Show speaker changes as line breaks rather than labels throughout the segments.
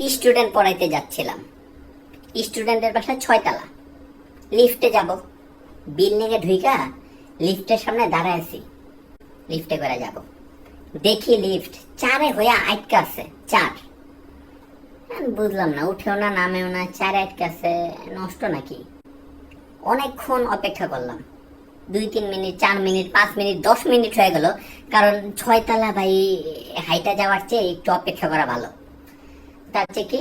Student পড়াইতে যাচ্ছিলাম। স্টুডেন্টের বাসা ছয়তলা। লিফটে যাব। বিল্ডিং এ ঢুইকা লিফটের সামনে দাঁড়ায় আছি। লিফটে করে যাব। দেখি লিফট। চারে হইয়া আটকা আছে, চার। বুঝলাম না, উঠেও না, নামেও না, চারে আটকা আছে, নষ্ট নাকি? অনেকক্ষণ অপেক্ষা করলাম। দুই, তিন মিনিট, চার মিনিট, পাঁচ মিনিট, দশ মিনিট হয়ে গেল। কারণ ছয়তলা ভাই হাইটা যাওয়ার চেয়ে একটু অপেক্ষা করা ভালো। চেয়ে কি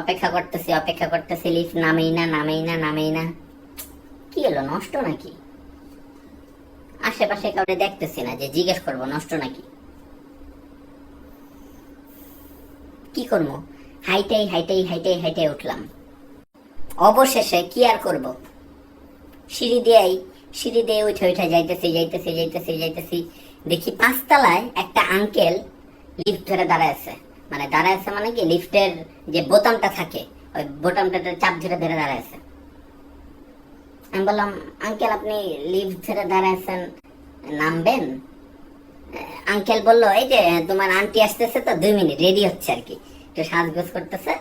অপেক্ষা করতেছি অপেক্ষা করতেছি লিফট নামেই না নামেই না নামেই না। কি হলো, নষ্ট নাকি? আশেপাশে কাউকে দেখতেছি না যে জিজ্ঞেস করব, নষ্ট নাকি? কি করব? হাইটাই হাইটাই হাইটাই হাইটাই উঠলাম। অবশেষে কি আর করব? সিঁড়ি দিয়েই, সিঁড়ি দিয়ে উঠে উঠে যাইতেছি যাইতেছি যাইতেছি যাইতেছি। দেখি পাঁচতলায় একটা আঙ্কেল লিফট ধরে দাঁড়ায় আছে। মানে দাঁড়ায় মানে কি লিফটের যে বোতামটা থাকে, ওই বোতামটা চাপ ধরে ধরে দাঁড়ায় আমি বললাম, আঙ্কেল, আপনি লিফট ধরে দাঁড়ায় আছেন নামবেন আঙ্কেল বলল, এই যে, তোমার আন্টি আসতেছে তো, দুই মিনিট রেডি হচ্ছে আর কি। একটু সাজগোজ করতেছে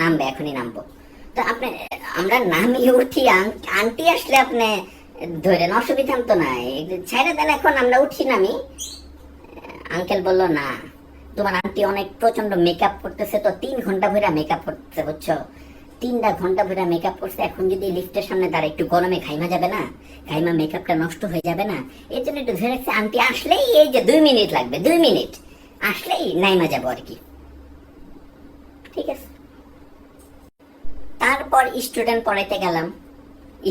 নামবে, এখনই নামবো। তো আপনি, আমরা নামিয়ে উঠি আন্টি আসলে আপনি, ধরেন অসুবিধা তো নাই। ছেড়ে দেন এখন, আমরা উঠি, নামি। আঙ্কেল বলল, না। তোমার আন্টি অনেক প্রচণ্ড মেকআপ করতেছে তো তিন ঘণ্টা ভরে মেকআপ করতেছে, বুঝছ? তিনটা ঘণ্টা ভরে মেকআপ করছে, এখন যদি লিফটের সামনে দাঁড়া একটু গরমে ঘাইমা যাবে না? ঘাইমা মেকআপটা নষ্ট হয়ে যাবে না? এর জন্য একটু ধরে রাখছে আন্টি, আসলেই এই যে দুই মিনিট লাগবে, দুই মিনিট। আসলেই নাইমা যাব আর কি। ঠিক আছে। তারপর স্টুডেন্ট পড়াইতে গেলাম।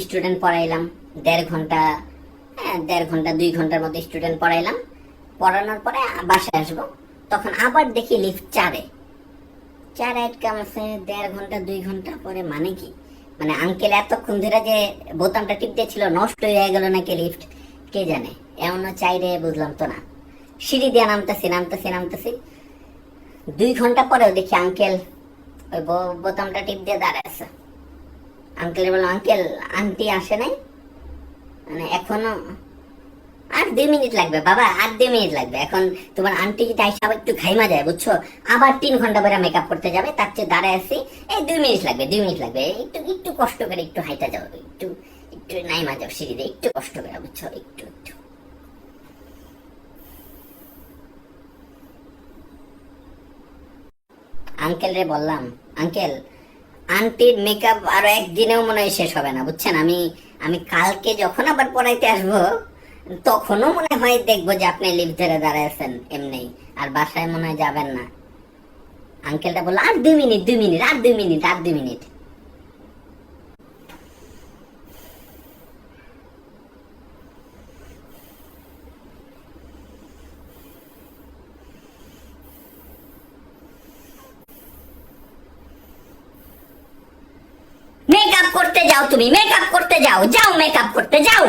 স্টুডেন্ট পড়াইলাম দেড় ঘণ্টা হ্যাঁ দেড় ঘণ্টা, দুই ঘণ্টার মধ্যে স্টুডেন্ট পড়াইলাম। পড়ানোর পরে বাসায় আসব। তখন আবার দেখি লিফট চারে। চার আটকাম আছে, দেড় ঘণ্টা, দুই ঘণ্টা পরে মানে কি? মানে আঙ্কেল এতক্ষণ ধরে যে বোতামটা টিপ দিয়েছিল নষ্ট হয়ে গেল নাকি লিফট কে জানে? এমনও চাইরে বুঝলাম তো না। সিঁড়ি দিয়ে নামতেছি নামতেছি নামতেছি। দুই ঘণ্টা পরেও দেখি আঙ্কেল ওই বোতামটা টিপ দিয়ে দাঁড়ায় আছে। আঙ্কেল বললাম আঙ্কেল আন্টি আসে নাই? মানে এখনও মিনিট লাগবে, বাবা আর মিনিট লাগবে। এখন তোমার আন্টি যদি আইসা আবার একটু ঘাইমা যায় বুঝছ? আবার তিন ঘণ্টা পরে মেকআপ করতে যাবে, তার চেয়ে দাঁড়ায় আছি, এই মিনিট লাগবে মিনিট লাগবে। একটু একটু কষ্ট করে একটু হাইটা যাও, একটু একটু একটু কষ্ট করে, বুঝছ? একটু একটু। আঙ্কেল রে বললাম আঙ্কেল আন্টির মেকআপ আরও একদিনেও মনে হয় শেষ হবে না, বুঝছেন? আমি আমি কালকে যখন আবার পড়াইতে আসব তখনও মনে হয় দেখব যে আপনি লিফট ধরে দাঁড়ায় আছেন, এমনি। আর বাসায় মনে হয় যাবেন না। আঙ্কেলটা বলল, আর দুই মিনিট দুই মিনিট, আর দুই মিনিট, আর দুই মিনিট। মেকআপ করতে যাও তুমি মেকআপ করতে যাও যাও মেকআপ করতে যাও।